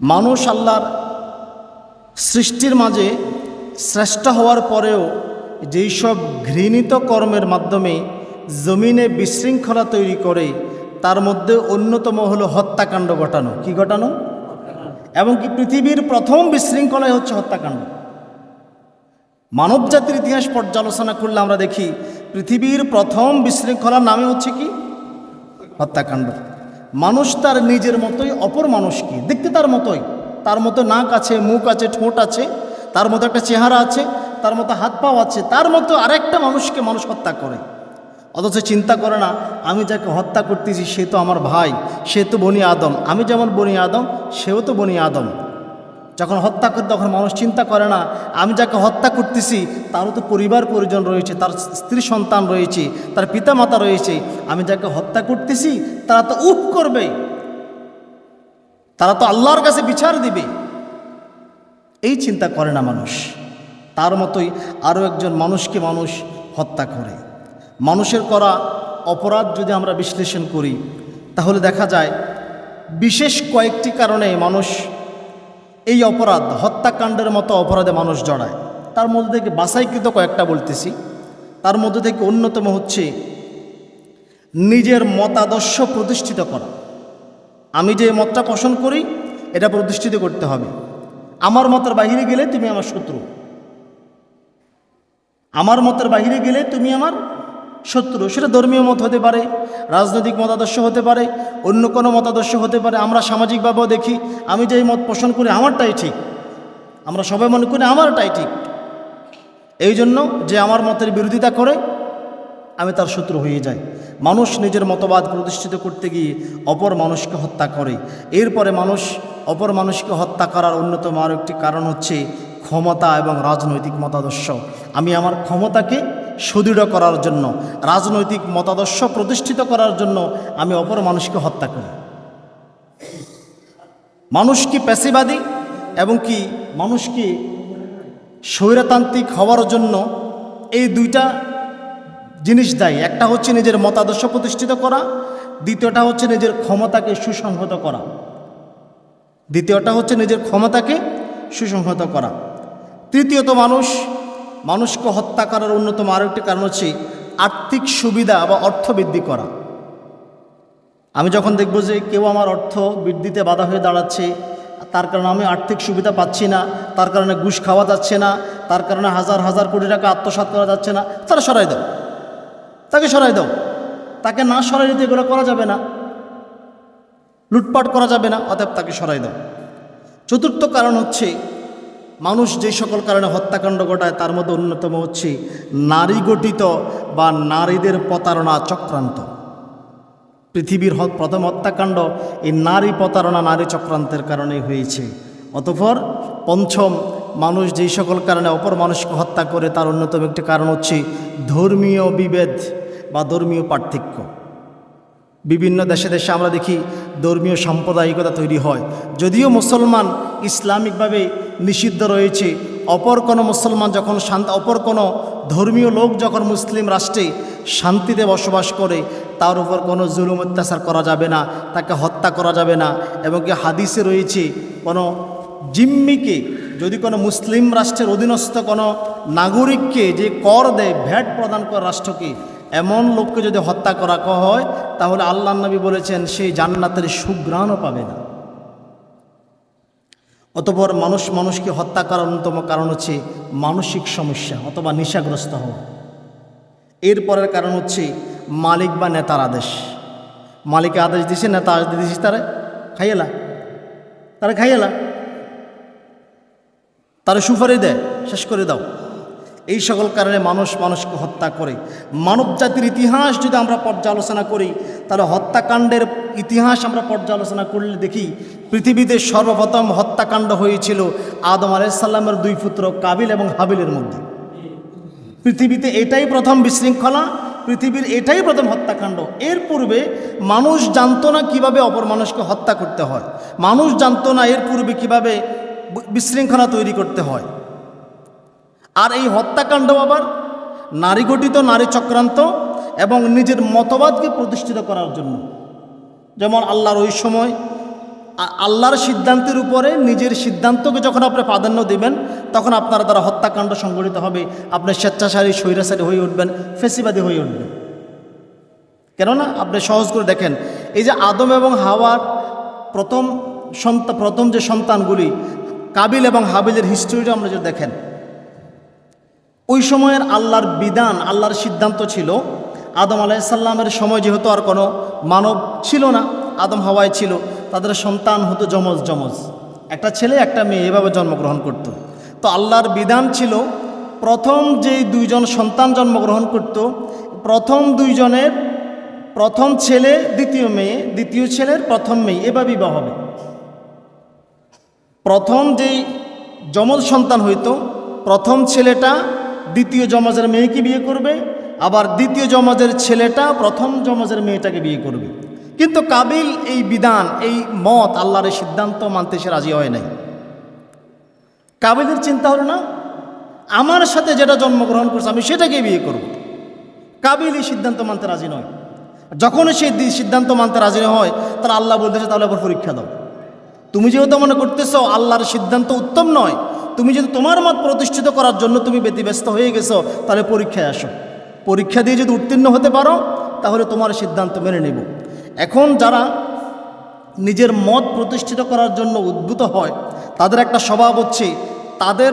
মানুষ আল্লাহর সৃষ্টির মাঝে শ্রেষ্ঠ হওয়ার পরেও যেই সব ঘৃণিত কর্মের মাধ্যমে জমিনে বিশৃঙ্খলা তৈরি করে, তার মধ্যে অন্যতম হলো হত্যাকাণ্ড ঘটানো। কি ঘটানো? এবং কি পৃথিবীর প্রথম বিশৃঙ্খলাই হচ্ছে হত্যাকাণ্ড। মানব জাতির ইতিহাস পর্যালোচনা করলে আমরা দেখি, পৃথিবীর প্রথম বিশৃঙ্খলার নামে হচ্ছে কি? হত্যাকাণ্ড। মানুষ তার নিজের মতোই, অপর মানুষকে দেখতে তার মতোই। তার মতো নাক আছে, মুখ আছে, ঠোঁট আছে, তার মতো একটা চেহারা আছে, তার মতো হাত পাও আছে, তার মতো আরেকটা মানুষকে মানুষ হত্যা করে। অথচ চিন্তা করে না, আমি যাকে হত্যা করতেছি সে তো আমার ভাই, সে তো বনি আদম। আমি যেমন বনি আদম, সেও তো বনি আদম। যখন হত্যা করে তখন মানুষ চিন্তা করে না, আমি যাকে হত্যা করতেছি, তারও তো পরিবার পরিজন রয়েছে, তার স্ত্রী সন্তান রয়েছে, তার পিতামাতা রয়েছে, আমি যাকে হত্যা করতেছি, তারা তো উপ করবে। তারা তো আল্লাহর কাছে বিচার দিবে। এই চিন্তা করে না মানুষ। তার মতোই আরও একজন মানুষকে মানুষ হত্যা করে। মানুষের করা অপরাধ যদি আমরা বিশ্লেষণ করি, তাহলে দেখা যায় বিশেষ কয়েকটি কারণে মানুষ এই অপরাধ, হত্যাকাণ্ডের মতো অপরাধে মানুষ জড়ায়। তার মধ্যে থেকে বাসাইকৃত কয়েকটা বলতেছি। তার মধ্যে থেকে অন্যতম হচ্ছে নিজের মতাদর্শ প্রতিষ্ঠিত করা। আমি যে মতটা পোষণ করি, এটা প্রতিষ্ঠিত করতে হবে। আমার মতের বাহিরে গেলে তুমি আমার শত্রু। আমার মতের বাহিরে গেলে তুমি আমার শত্রু, সেটা ধর্মীয় মত হতে পারে, রাজনৈতিক মতাদর্শ হতে পারে, অন্য কোনো মতাদর্শ হতে পারে, আমরা সামাজিকভাবেও দেখি, আমি যেই মত পোষণ করি আমারটাই ঠিক, আমরা সবাই মনে করি আমারটাই ঠিক। এই জন্য যে আমার মতের বিরোধিতা করে, আমি তার শত্রু হয়ে যাই। মানুষ নিজের মতবাদ প্রতিষ্ঠিত করতে গিয়ে অপর মানুষকে হত্যা করে। এরপরে মানুষ, অপর মানুষকে হত্যা করার অন্যতম আরও একটি কারণ হচ্ছে ক্ষমতা এবং রাজনৈতিক মতাদর্শ। আমি আমার ক্ষমতাকে সুদৃঢ় করার জন্য, রাজনৈতিক মতাদর্শ প্রতিষ্ঠিত করার জন্য আমি অপর মানুষকে হত্যা করি। মানুষ কি পেশিবাদী এবং কি মানুষ কি স্বৈরতান্ত্রিক হওয়ার জন্য এই দুইটা জিনিস দেয়? একটা হচ্ছে নিজের মতাদর্শ প্রতিষ্ঠিত করা, দ্বিতীয়টা হচ্ছে নিজের ক্ষমতাকে সুসংহত করা। দ্বিতীয়টা হচ্ছে নিজের ক্ষমতাকে সুসংহত করা। তৃতীয়ত মানুষ মানুষকে হত্যা করার অন্যতম আরেকটি কারণ হচ্ছে আর্থিক সুবিধা বা অর্থ বৃদ্ধি করা। আমি যখন দেখব যে কেউ আমার অর্থ বৃদ্ধিতে বাধা হয়ে দাঁড়াচ্ছে, তার কারণে আমি আর্থিক সুবিধা পাচ্ছি না, তার কারণে ঘুষ খাওয়া যাচ্ছে না, তার কারণে হাজার হাজার কোটি টাকা আত্মসাৎ করা যাচ্ছে না, তারা সরাই দাও। তাকে সরাই দাও। তাকে না সরাই দিতে এগুলো করা যাবে না। লুটপাট করা যাবে না, অতএব তাকে সরাই দাও। চতুর্থ কারণ হচ্ছে মানুষ যে সকল কারণে হত্যাকাণ্ড ঘটায়, তার মধ্যে অন্যতম হচ্ছে নারী গঠিত বা নারীদের প্রতারণা চক্রান্ত। পৃথিবীর প্রথম হত্যাকাণ্ড এই নারী প্রতারণা, নারী চক্রান্তের কারণেই হয়েছে। অতঃপর পঞ্চম, মানুষ যেই সকল কারণে অপর মানুষকে হত্যা করে, তার অন্যতম একটি কারণ হচ্ছে ধর্মীয় বিভেদ বা ধর্মীয় পার্থক্য। বিভিন্ন দেশে দেশে আমরা দেখি ধর্মীয় সাম্প্রদায়িকতা তৈরি হয়। যদিও মুসলমান ইসলামিকভাবে নিষিদ্ধ রয়েছে। অপর কোনো মুসলমান যখন শান্ত অপর কোনো ধর্মীয় লোক যখন মুসলিম রাষ্ট্রে শান্তিতে বসবাস করে, তার উপর কোনো জুলুম অত্যাচার করা যাবে না, তাকে হত্যা করা যাবে না। এবং কি হাদিসে রয়েছে, কোনো জিম্মিকে, যদি কোনো মুসলিম রাষ্ট্রের অধীনস্থ কোনো নাগরিককে যে কর দেয়, ভ্যাট প্রদান করে রাষ্ট্রকে, এমন লোককে যদি হত্যা করা হয়, তাহলে আল্লাহ নবী বলেছেন সেই জান্নাতের সুগ্রাণও পাবে না। অতপর মানুষ মানুষকে হত্যা করার অন্যতম কারণ হচ্ছে মানসিক সমস্যা অথবা নেশাগ্রস্ত হওয়া। এরপরের কারণ হচ্ছে মালিক বা নেতার আদেশ। মালিকে আদেশ দিছে, নেতা আদেশ দিয়েছিস তারা খাইয়েলা। তারা খাইয়েলা। তারা সুপারি দেয় শেষ করে দাও। এই সকল কারণে মানুষ মানুষকে হত্যা করে। মানব জাতির ইতিহাস যদি আমরা পর্যালোচনা করি, তাহলে হত্যাকাণ্ডের ইতিহাস আমরা পর্যালোচনা করলে দেখি পৃথিবীতে সর্বপ্রথম হত্যাকাণ্ড হয়েছিল আদম আলাইসাল্লামের দুই পুত্র কাবিল এবং হাবিলের মধ্যে। পৃথিবীতে এটাই প্রথম বিশৃঙ্খলা, পৃথিবীর এটাই প্রথম হত্যাকাণ্ড। এর পূর্বে মানুষ জানতো না কীভাবে অপর মানুষকে হত্যা করতে হয়। মানুষ জানতো না এর পূর্বে কীভাবে বিশৃঙ্খলা তৈরি করতে হয়। আর এই হত্যাকাণ্ড আবার নারী গঠিত, নারী চক্রান্ত এবং নিজের মতবাদকে প্রতিষ্ঠিত করার জন্য। যেমন আল্লাহর ওই সময় আল্লাহর সিদ্ধান্তের উপরে নিজের সিদ্ধান্তকে যখন আপনি প্রাধান্য দিবেন, তখন আপনার দ্বারা হত্যাকাণ্ড সংঘটিত হবে। আপনি স্বেচ্ছাচারী, স্বৈরাচারী হয়ে উঠবেন, ফেসিবাদী হয়ে উঠবেন। কেননা, আপনি সহজ করে দেখেন, এই যে আদম এবং হাওয়ার প্রথম সন্তান প্রথম যে সন্তানগুলি, কাবিল এবং হাবিলের হিস্ট্রিটা আমরা যদি দেখেন, ওই সময়ের আল্লাহর বিধান, আল্লাহর সিদ্ধান্ত ছিল আদম আলাইসাল্লামের সময় যেহেতু আর কোনো মানব ছিল না, আদম হাওয়ায় ছিল, তাদের সন্তান হতো যমজ যমজ। একটা ছেলে, একটা মেয়ে এভাবে জন্মগ্রহণ করত। তো আল্লাহর বিধান ছিল প্রথম যেই দুইজন সন্তান জন্মগ্রহণ করত, প্রথম দুইজনের প্রথম ছেলে দ্বিতীয় মেয়ে, দ্বিতীয় ছেলের প্রথম মেয়ে এভাবেই বিবাহ হবে। প্রথম যেই যমজ সন্তান হইতো, প্রথম ছেলেটা দ্বিতীয় যমজের মেয়েকে বিয়ে করবে আবার দ্বিতীয় যমজের ছেলেটা প্রথম যমজের মেয়েটাকে বিয়ে করবে। কিন্তু কাবিল এই বিধান, এই মত আল্লাহর সিদ্ধান্ত মানতে সে রাজি হয় নাই। কাবিলের চিন্তা হলো না, আমার সাথে যেটা জন্মগ্রহণ করছে আমি সেটাকে বিয়ে করব। কাবিল এই সিদ্ধান্ত মানতে রাজি নয়। যখন সে সিদ্ধান্ত মানতে রাজি হয়, তাহলে আল্লাহ বলতেছে, তাহলে আবার পরীক্ষা দাও। তুমি যেহেতু মনে করতেছো আল্লাহর সিদ্ধান্ত উত্তম নয়, তুমি যদি তোমার মত প্রতিষ্ঠিত করার জন্য তুমি ব্যতিব্যস্ত হয়ে গেছো, তাহলে পরীক্ষায় আসো। পরীক্ষা দিয়ে যদি উত্তীর্ণ হতে পারো, তাহলে তোমার সিদ্ধান্ত মেনে নেব। এখন যারা নিজের মত প্রতিষ্ঠিত করার জন্য উদ্ভূত হয়, তাদের একটা স্বভাব হচ্ছে, তাদের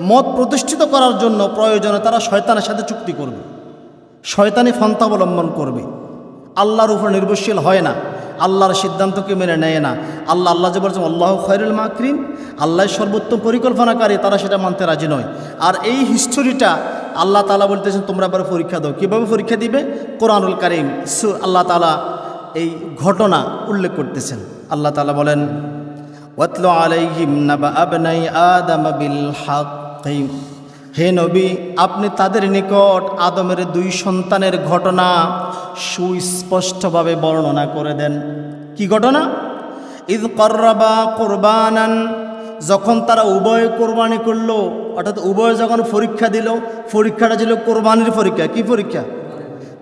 মত প্রতিষ্ঠিত করার জন্য প্রয়োজনে তারা শয়তানের সাথে চুক্তি করবে। শয়তানি ফন্থা অবলম্বন করবে। আল্লাহর উপর নির্ভরশীল হয় না। আল্লাহর সিদ্ধান্তকে মেনে নেয় না। আল্লাহ আল্লাহ যে বলছেন, আল্লাহ খয়রুল মাকরিম আল্লাহ সর্বোত্তম পরিকল্পনাকারী, তারা সেটা মানতে রাজি নয়। আর এই হিস্টোরিটা আল্লাহ তালা বলতেছেন, তোমরা এবার পরীক্ষা দাও। কীভাবে পরীক্ষা দিবে? কোরআনুল কারিম সু আল্লাহ তালা এই ঘটনা উল্লেখ করতেছেন। আল্লাহ তালা বলেন নাবা হে নবী, আপনি তাদের নিকট আদমের দুই সন্তানের ঘটনা সুস্পষ্টভাবে বর্ণনা করে দেন। কি ঘটনা? ঈদ কর্রাবা কোরবানান যখন তারা উভয় কোরবানি করল, অর্থাৎ উভয় যখন পরীক্ষা দিল, পরীক্ষাটা ছিল কোরবানির পরীক্ষা। কি পরীক্ষা?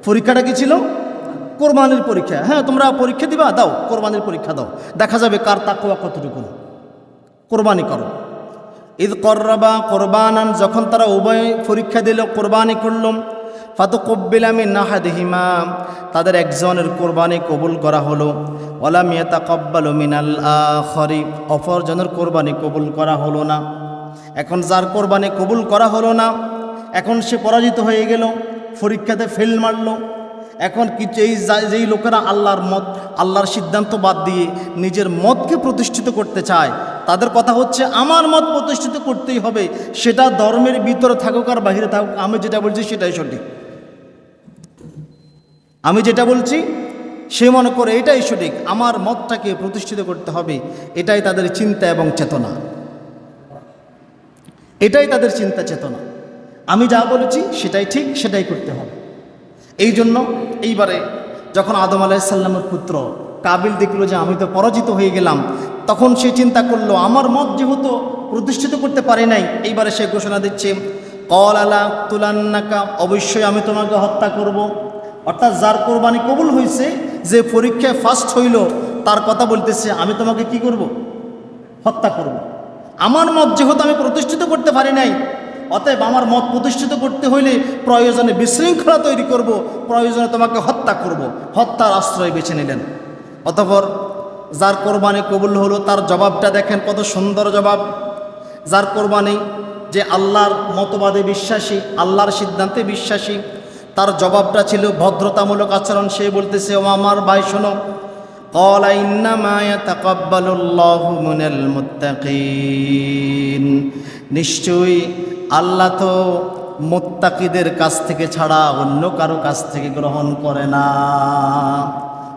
পরীক্ষাটা কি ছিল? কোরবানির পরীক্ষা। হ্যাঁ তোমরা পরীক্ষা দিবা? দাও, কোরবানির পরীক্ষা দাও। দেখা যাবে কার তাকুয়া কতটুকু। কোরবানি করো। ঈদ করবা কোরবানান, যখন তারা উভয় পরীক্ষা দিল, কোরবানি করলাম ফাতো কব্বিলামি নাহাদিহিমা, তাদের একজনের কোরবানি কবুল করা হলো। ওলাম ইয়াতা কব্বাল মিনাল আখরি অপরজনের কোরবানি কবুল করা হলো না। এখন যার কোরবানি কবুল করা হলো না, এখন সে পরাজিত হয়ে গেল, পরীক্ষাতে ফেল মারলো। এখন কিছু এই যেই লোকেরা আল্লাহর মত, আল্লাহর সিদ্ধান্ত বাদ দিয়ে নিজের মতকে প্রতিষ্ঠিত করতে চায়, তাদের কথা হচ্ছে আমার মত প্রতিষ্ঠিত করতেই হবে, সেটা ধর্মের ভিতরে থাকুক আর বাহিরে থাকুক, আমি যেটা বলছি সেটাই সঠিক। আমি যেটা বলছি সে মনে করে এটাই সঠিক, আমার মতটাকে প্রতিষ্ঠিত করতে হবে, এটাই তাদের চিন্তা এবং চেতনা। এটাই তাদের চিন্তা চেতনা। আমি যা বলেছি সেটাই ঠিক, সেটাই করতে হবে। এই জন্য এইবারে যখন আদম আলাইসাল্লামের পুত্র কাবিল দেখল যে আমি তো পরাজিত হয়ে গেলাম, তখন সে চিন্তা করল, আমার মত যেহেতু প্রতিষ্ঠিত করতে পারে নাই, এইবারে সে ঘোষণা দিচ্ছে, কল আলা তুলান্নাকা, অবশ্যই আমি তোমাকে হত্যা করব। অর্থাৎ যার কোরবানি কবুল হয়েছে যে পরীক্ষায় ফার্স্ট হইল, তার কথা বলতেছে, আমি তোমাকে কি করব। হত্যা করব। আমার মত যেহেতু আমি প্রতিষ্ঠিত করতে পারি নাই, অতএব আমার মত প্রতিষ্ঠিত করতে হইলে প্রয়োজনে বিশৃঙ্খলা তৈরি করব, প্রয়োজনে তোমাকে হত্যা করব হত্যার আশ্রয় বেছে নিলেন অতপর যার কোরবানি কবুল হলো, তার জবাবটা দেখেন কত সুন্দর জবাব যার কোরবানি যে আল্লাহর মতবাদে বিশ্বাসী, আল্লাহর সিদ্ধান্তে বিশ্বাসী তার জবাবটা ছিল ভদ্রতামূলক আচরণ সে বলতেছে ও আমার ভাই শোনো قال إنما يتقبل الله من المتقين নিশ্চয়ই আল্লাহ তো মোত্তাকিদের কাছ থেকে ছাড়া অন্য কারো কাছ থেকে গ্রহণ করে না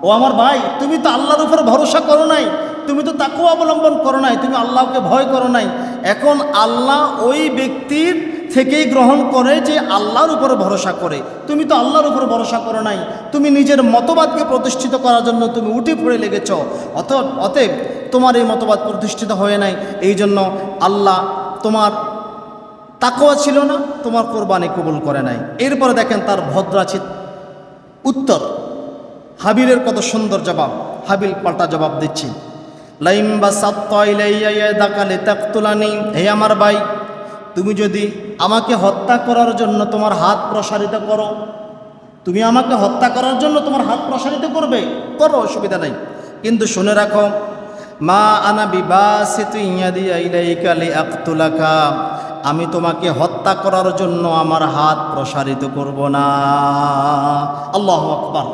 ও আমার ভাই তুমি তো আল্লাহর উপর ভরসা করো নাই তুমি তো তাকেও অবলম্বন করো নাই তুমি আল্লাহকে ভয় করো নাই এখন আল্লাহ ওই ব্যক্তির থেকেই গ্রহণ করে যে আল্লাহর উপরে ভরসা করে। তুমি তো আল্লাহর উপর ভরসা করো নাই। তুমি নিজের মতবাদকে প্রতিষ্ঠিত করার জন্য তুমি উঠে পড়ে লেগেছ। অত অতএব তোমার এই মতবাদ প্রতিষ্ঠিত হয়ে নাই। এই জন্য আল্লাহ তোমার তাকওয়া ছিল না, তোমার কোরবানি কবুল করে নাই। এরপরে দেখেন তার ভদ্রাচিত উত্তর। হাবিলের কত সুন্দর জবাব। হাবিল পাল্টা জবাব দিচ্ছি। লাইম বা তাকতুলানি হে আমার ভাই তুমি যদি আমাকে হত্যা করার জন্য তোমার হাত প্রসারিত করো, তুমি আমাকে হত্যা করার জন্য তোমার হাত প্রসারিত করবে, করো, অসুবিধা নাই। কিন্তু শুনে রাখো, মা আনা বিবাসিতু ইয়াদি ইলাইকা লিআকতুলাকা আমি তোমাকে হত্যা করার জন্য আমার হাত প্রসারিত করব না। আল্লাহ আকবার।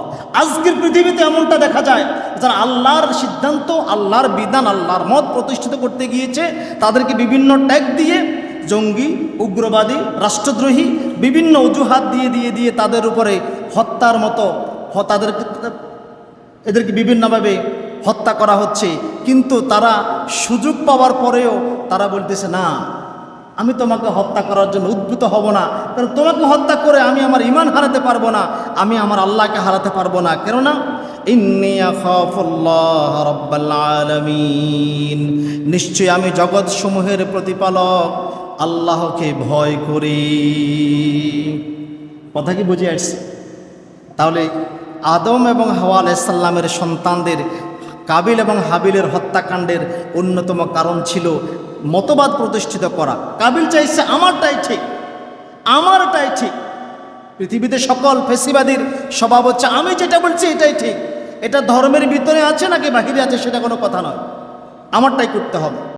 আজকের পৃথিবীতে এমনটা দেখা যায়, যারা আল্লাহর সিদ্ধান্ত, আল্লাহর বিধান, আল্লাহর মত প্রতিষ্ঠিত করতে গিয়েছে, তাদেরকে বিভিন্ন ট্যাগ দিয়ে জঙ্গি, উগ্রবাদী, রাষ্ট্রদ্রোহী বিভিন্ন অজুহাত দিয়ে দিয়ে দিয়ে তাদের উপরে হত্যার মতো তাদেরকে এদেরকে বিভিন্নভাবে হত্যা করা হচ্ছে। কিন্তু তারা সুযোগ পাওয়ার পরেও তারা বলতেছে, না, আমি তোমাকে হত্যা করার জন্য উদ্ভূত হব না। কারণ তোমাকে হত্যা করে আমি আমার ইমান হারাতে পারব না। আমি আমার আল্লাহকে হারাতে পারব না। কেননা নিশ্চয়ই আমি জগৎ সমূহের প্রতিপালক। আল্লাহকে ভয় করি। কথা কি বুঝে আসছে? তাহলে আদম এবং হাওয়া আলাইসাল্লামের সন্তানদের, কাবিল এবং হাবিলের হত্যাকাণ্ডের অন্যতম কারণ ছিল মতবাদ প্রতিষ্ঠিত করা। কাবিল চাইছে, আমারটাই ঠিক আমারটাই ঠিক। পৃথিবীতে সকল ফেসিবাদীর স্বভাব হচ্ছে, আমি যেটা বলছি এটাই ঠিক। এটা ধর্মের ভিতরে আছে নাকি বাহিরে আছে সেটা কোনো কথা নয়। আমারটাই করতে হবে।